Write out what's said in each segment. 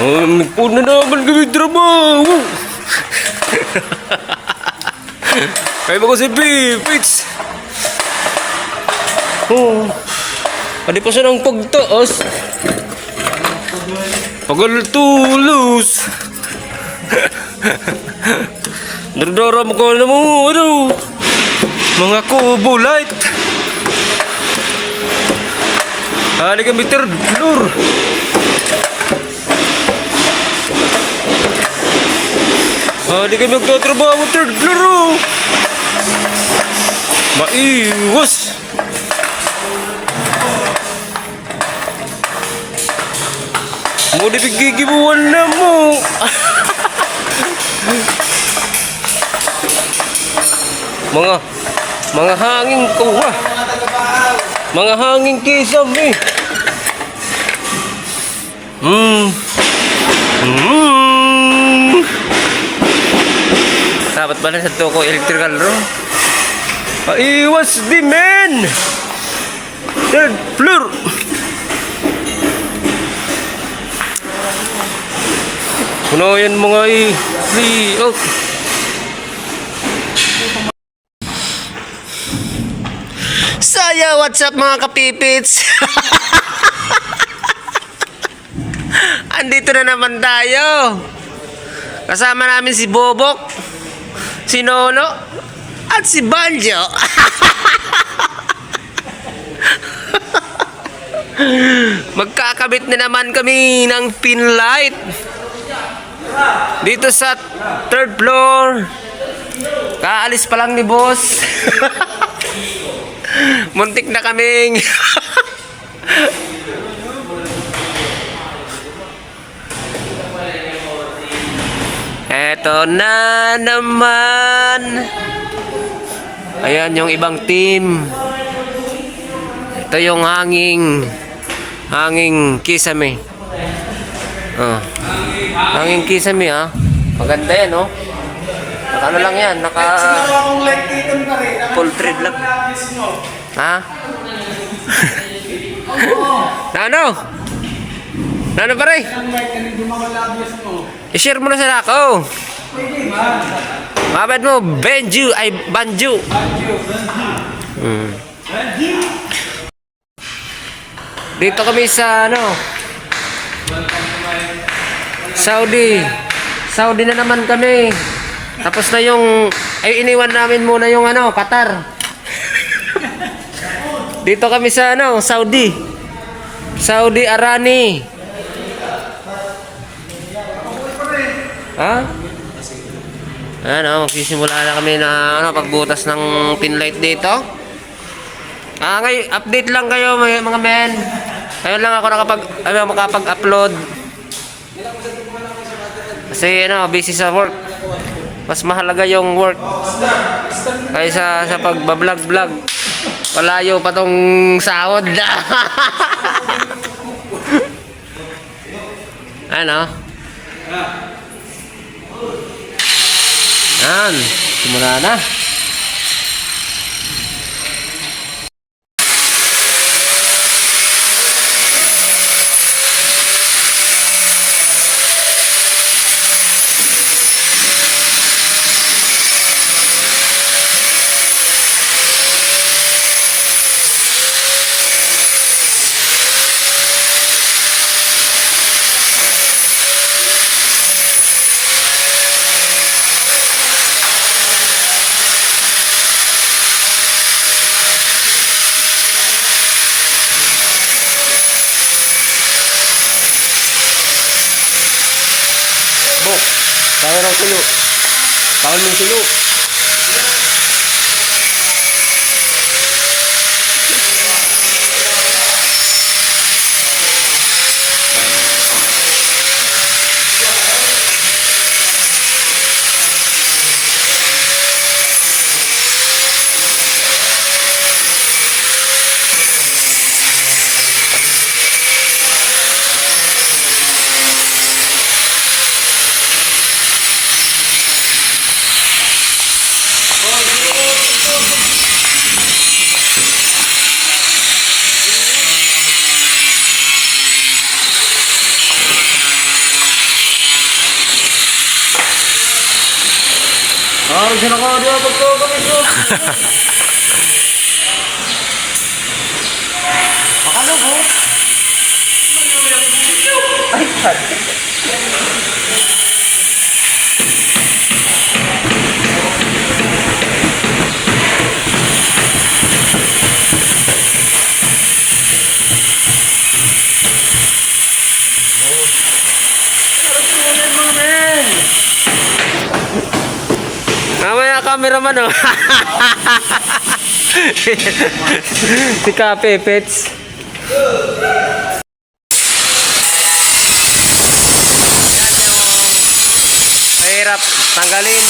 Oh, nagpuna naman kami trabaho. Kaya ba ko si Pipits? Oh. Pwede pa siya ng pagtaas. Pagaltulos. Dardaram ko na mo, ano? Mga kubo light. Hali kami third floor. Hali kami magtatrabaho third floor, oh. Maiwas. Mo di pigigibuan na mo. mga mga hanging kuha. Mga hanging kisam eh. Hmm. Hmm. Dapat pala sa toko electrical room. Paiwas di men! Third floor! Puno yan mga i... Free... Oh. Saya, what's up mga kapipits? Andito na naman tayo. Kasama namin si Bobok, si Nolo, at si Banjo. Magkakabit na naman kami ng pin light. Dito sa third floor. Kaalis pa lang ni boss. Muntik na kaming Eto na naman. Ayan yung ibang team. Ito yung hanging hanging kisame. Oh. Hanging kisame ha. Maganda yan oh. Naka ano lang yan, naka full thread lang. Ha? na ano? Na ano pare? Ang light kanina dumamalabas mo. I-share mo na sa ako. Mabad mo, Benju, ay Banju. Hmm. Dito kami sa ano? Saudi. Saudi na naman kami. Tapos na yung ay iniwan namin muna yung ano, Qatar. Dito kami sa ano, Saudi. Saudi Arani. Ha? Ano, magsisimula na kami na ano, pagbutas ng pin light dito. Ah, ngay, update lang kayo mga, men. Ngayon lang ako nakapag ano, makapag-upload. Kasi ano, busy sa work. Mas mahalaga yung work kaysa sa pagbablog-vlog. Palayo pa tong sahod. ano? Yan, simula na. Jangan nasi. Kalau nasi lu Oh, dyan ako, di ba pagkakamis ko? Akala ko? Ay, sorry. Mamaya cameraman oh. si Kape Pets. Mahirap tanggalin.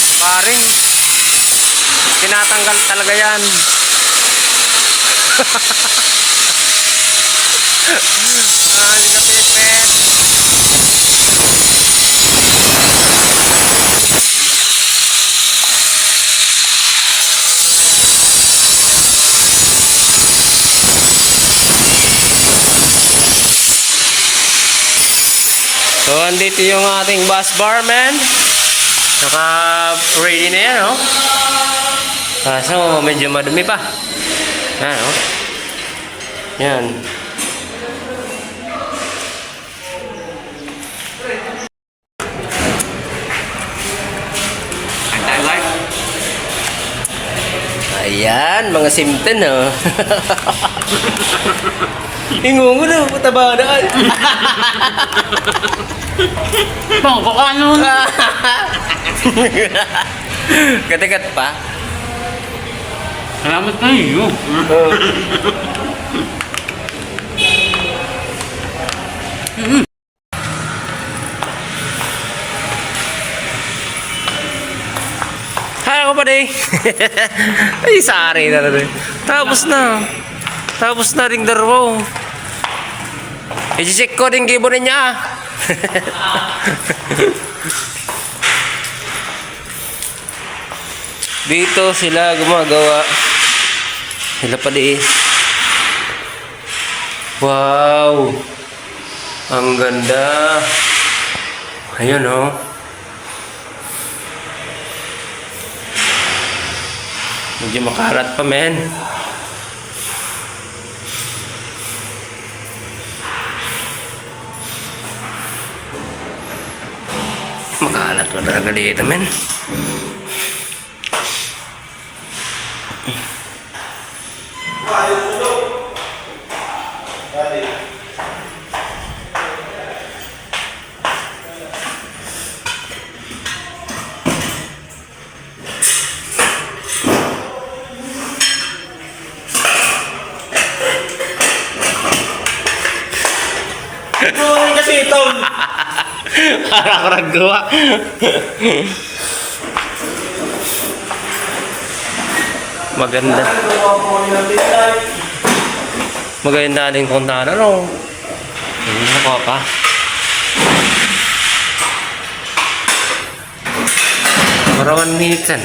Yung paring. Tinatanggal talaga yan. ah, andito yung ating bus barman. Naka ready na yan, oh. Kaso, medyo madumi pa. Yan, oh. Yan. Ayan, mga simten, oh. Ingungo na, pataba na. Bang, baka nun. Katikat pa. Salamat na iyo. Kaya ko pa di. Ay, sari na rin. Tapos na. Tapos na ring darwo. I-check ko din gibo niya. ah. Dito sila gumagawa. Sila pa di. Wow. Ang ganda. Ayun oh. Medyo makarat pa, men. Makalat pa talaga dito, men. Ay, kasi ito. Harap-harap gawa. Maganda. Maganda din kung na ano. Hindi ako pa. Para one minute yan.